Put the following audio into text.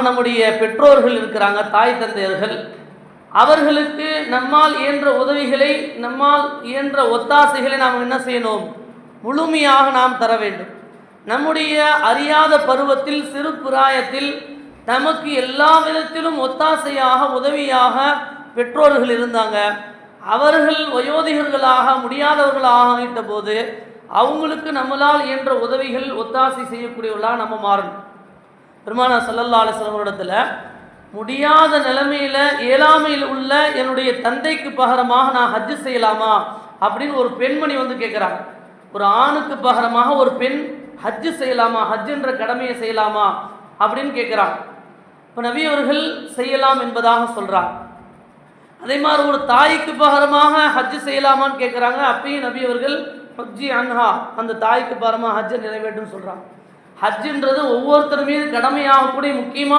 நம்முடைய பெற்றோர்கள் இருக்கிறாங்க தாய் தந்தையர்கள். அவர்களுக்கு நம்மால் இயன்ற உதவிகளை நம்மால் இயன்ற ஒத்தாசைகளை நாம் என்ன செய்யணும்? முழுமையாக நாம் தர வேண்டும். நம்முடைய அறியாத பருவத்தில் சிறு பிராயத்தில் நமக்கு எல்லா விதத்திலும் ஒத்தாசையாக உதவியாக பெற்றோர்கள் இருந்தாங்க. அவர்கள் வயோதிகர்களாக முடியாதவர்களாக ஆகிட்ட போது அவங்களுக்கு நம்மளால் இயன்ற உதவிகள் ஒத்தாசை செய்யக்கூடியவர்களாக நம்ம மாறணும். பெருமானா சல்லல்லா அலிஸ்லமரிடத்தில் முடியாத நிலைமையில் இயலாமையில் உள்ள என்னுடைய தந்தைக்கு பகரமாக நான் ஹஜ்ஜு செய்யலாமா? அப்படின்னு ஒரு பெண்மணி வந்து கேட்குறாங்க ஒரு ஆணுக்கு பகரமாக ஒரு பெண் ஹஜ்ஜு செய்யலாமா? ஹஜ்ஜுன்ற கடமையை செய்யலாமா? அப்படின்னு கேட்குறாங்க இப்போ நபி அவர்கள் செய்யலாம் என்பதாக சொல்கிறாங்க அதே மாதிரி ஒரு தாய்க்கு பகரமாக ஹஜ்ஜு செய்யலாமான்னு கேட்குறாங்க அப்பயும் நபி அவர்கள் ஹஜ்ஜி அன்ஹா. அந்த தாய்க்கு பகரமாக ஹஜ்ஜை நிறைவேற்றுன்னு சொல்கிறாங்க ஹஜ்ஜுன்றது ஒவ்வொருத்தர் மீது கடமையாகக்கூடிய முக்கியமான